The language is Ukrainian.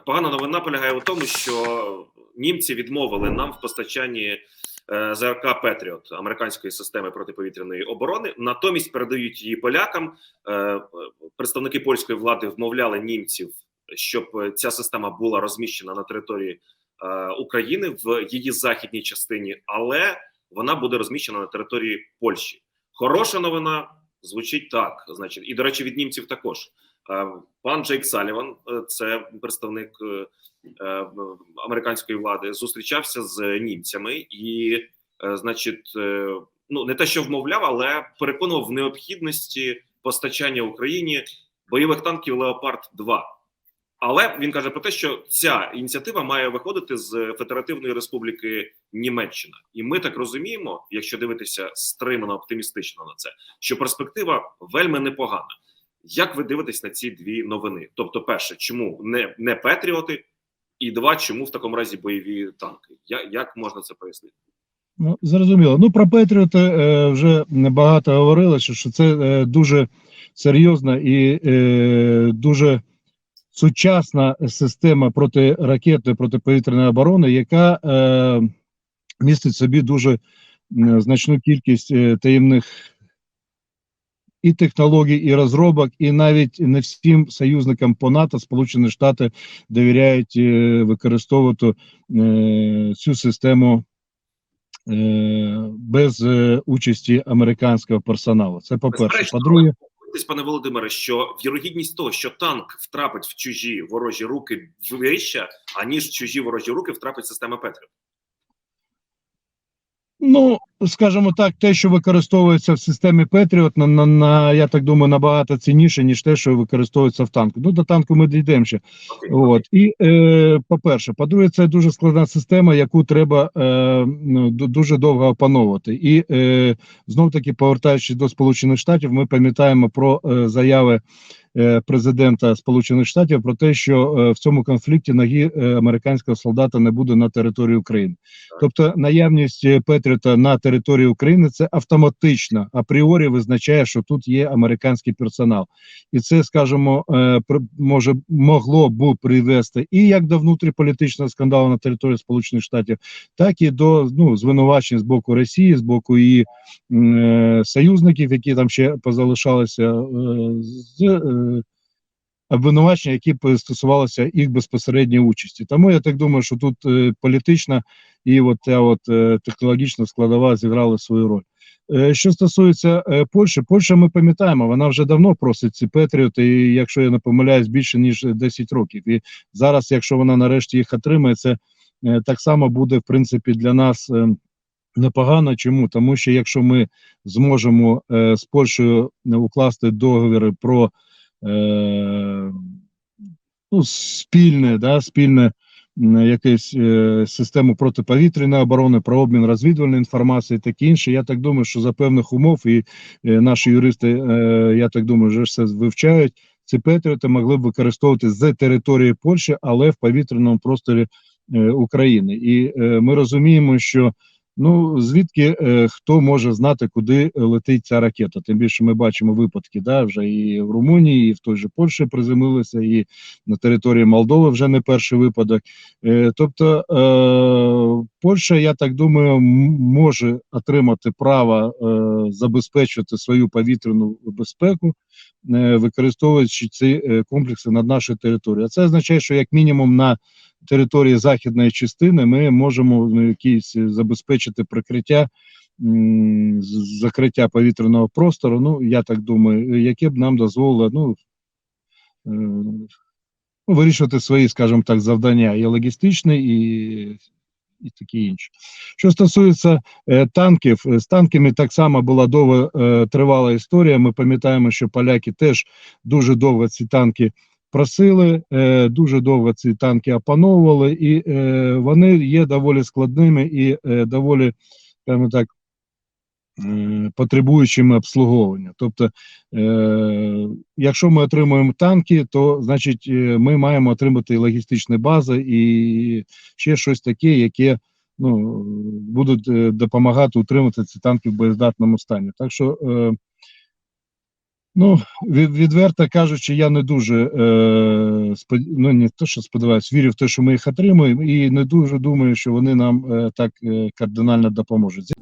Погана новина полягає у тому, що німці відмовили нам в постачанні е, ЗРК Петріот американської системи протиповітряної оборони. Натомість передають її полякам. Е, Представники польської влади вмовляли німців, щоб ця система була розміщена на території е, України в її західній частині, але вона буде розміщена на території Польщі. Хороша новина звучить так. Значить, і до речі, від німців також. Пан Джейк Саліван, е, це представник е, е, американської влади, зустрічався з німцями і, значить, ну не те, що вмовляв, але переконував в необхідності постачання Україні бойових танків Леопард 2 але він каже про те, що ця ініціатива має виходити з Федеративної Республіки Німеччина, і ми так розуміємо, якщо дивитися стримано оптимістично на це, що перспектива вельми непогана. Як ви дивитесь на ці дві новини? Тобто, перше, чому не не Петріоти, і два, чому в такому разі бойові танки? Я, як можна це пояснити? Ну, зрозуміло. Ну, про Петріоти е, вже багато говорилося, що це е, дуже серйозна і е, дуже сучасна система протиракетної протиповітряної оборони, яка е, містить собі дуже е, значну кількість е, таємних і технологій, і розробок, і навіть не всім союзникам по НАТО Сполучені Штати довіряють е, використовувати е, цю систему е, без участі американського персоналу. Це по-перше. По-друге, але пане Володимире, що вірогідність того, що танк втрапить в чужі ворожі руки вища, аніж в чужі ворожі руки втрапить система Петріот. Ну, скажімо так, те, що використовується в системі Петріот, на, на, на я так думаю, набагато цінніше, ніж те, що використовується в танку. Ну, до танку ми дійдемо ще. От і е, по-перше, по-друге, це дуже складна система, яку треба е, ну, дуже довго опановувати. І е, знов таки, повертаючись до Сполучених Штатів, ми пам'ятаємо про е, заяви е, президента Сполучених Штатів про те, що е, в цьому конфлікті ноги е, американського солдата не буде на території України. Тобто наявність Петріота на території України це автоматично апріорі визначає, що тут є американський персонал, і це, скажімо, е, може могло б привести і як до внутріполітичного скандалу на території Сполучених Штатів, так і до ну звинувачень з боку Росії, з боку її е, союзників, які там ще позалишалися, е, з е, обвинувачення, які стосувалися їх безпосередньої участі. Тому я так думаю, що тут е, політична і от ця от е, технологічна складова зіграла свою роль. Е, Що стосується е, Польщі, Польща, ми пам'ятаємо, вона вже давно просить ці Петріоти, і якщо я не помиляюсь, більше ніж 10 років. І зараз, якщо вона нарешті їх отримає, це е, так само буде в принципі для нас. е, Непогано чому? Тому що якщо ми зможемо е, з Польщею е, укласти договори про е, ну, спільне, да, спільне м, якесь е, систему протиповітряної оборони, про обмін розвідувальної інформації, таке інше. Я так думаю, що за певних умов, і е, наші юристи, е, я так думаю, вже все вивчають. Ці Петріоти могли б використовувати з території Польщі, але в повітряному просторі України. І ми розуміємо, що ну звідки е, хто може знати, куди летить ця ракета. Тим більше ми бачимо випадки, да, вже і в Румунії, і в той же Польщі приземлилися, і на території Молдови вже не перший випадок. Е, тобто е, Польща, я так думаю, може отримати право е, забезпечувати свою повітряну безпеку, е, використовуючи ці е, комплекси над нашою територією. А це означає, що як мінімум на території західної частини ми можемо ну, якісь е, забезпечити прикриття. Закриття повітряного простору, ну я так думаю, яке б нам дозволило ну, е, ну, вирішувати свої, скажімо так, завдання і логістичні, і, і такі інші. Що стосується е, танків, е, з танками так само була довго е, тривала історія. Ми пам'ятаємо, що поляки теж дуже довго ці танки просили, е, дуже довго ці танки опановували, і е, вони є доволі складними і е, доволі, скажімо так, потребуючими обслуговування. Тобто, якщо ми отримуємо танки, то значить ми маємо отримати логістичні бази і ще щось таке, яке ну, будуть допомагати утримати ці танки в боєздатному стані. Так що Ну, відверто кажучи, я не дуже е, спод... ну, не те, що сподіваюся, вірю в те, що ми їх отримуємо, і не дуже думаю, що вони нам е, так е, кардинально допоможуть.